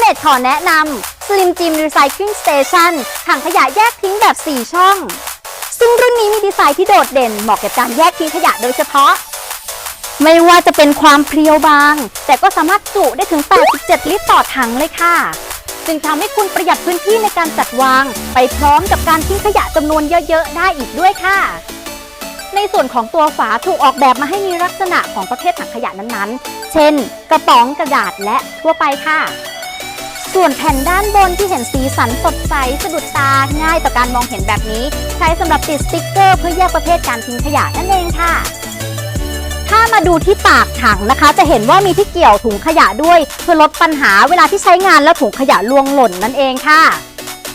เปอร์เมดขอแนะนำ Slim Jim Recycling Station ถังขยะแยกทิ้งแบบ 4 ช่อง ซึ่งรุ่นนี้มีดีไซน์ที่โดดเด่นเหมาะกับการแยกทิ้งขยะโดยเฉพาะ ไม่ว่าจะเป็นความเพรียวบาง แต่ก็สามารถจุได้ถึง 87 ลิตรต่อถังเลยค่ะจึงทำให้คุณประหยัดพื้นที่ในการจัดวาง ไปพร้อมกับการทิ้งขยะจำนวนเยอะ ๆ ได้อีกด้วยค่ะ ในส่วนของตัวฝาถูกออกแบบมาให้มีลักษณะของประเภทถังขยะนั้นๆ เช่น กระป๋องกระดาษและทั่วไปค่ะ ส่วนแผ่นด้านบนที่เห็นสีสันสดใสสะดุดตาง่ายต่อการมองเห็นแบบนี้ ใช้สำหรับติดสติ๊กเกอร์เพื่อแยกประเภทการทิ้งขยะนั่นเองค่ะ ถ้ามาดูที่ปากถังนะคะ จะเห็นว่ามีที่เกี่ยวถุงขยะด้วย เพื่อลดปัญหาเวลาที่ใช้งานแล้วถุงขยะล่วงหล่นนั่นเองค่ะ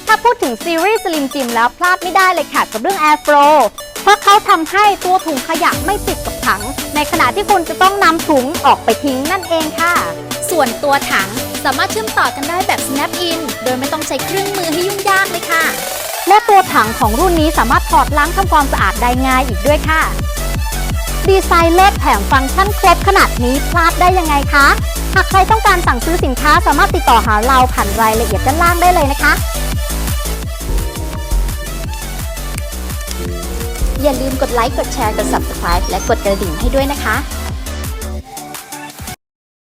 ถ้าพูดถึงซีรีส์ Slim Jim แล้วพลาดไม่ได้เลยค่ะกับเรื่อง Air Flow เพราะเขาทำให้ตัวถุงขยะไม่ติดกับถัง ในขณะที่คุณจะต้องนำถุงออกไปทิ้งนั่นเองค่ะ ส่วนตัวถังสามารถเชื่อมต่อกันได้แบบ snap in โดยไม่ต้องใช้เครื่องมือให้ยุ่งยากเลยค่ะ และตัวถังของรุ่นนี้สามารถถอดล้างทำความสะอาดได้ง่ายอีกด้วยค่ะ ดีไซน์เลิศแถมฟังก์ชันครบขนาดนี้พลาดได้ยังไงคะ หากใครต้องการสั่งซื้อสินค้าสามารถติดต่อหาเราผ่านรายละเอียดด้านล่างได้เลยนะคะอย่าลืมกดไลค์ กดแชร์ กด subscribe และกดกระดิ่งให้ด้วยนะคะ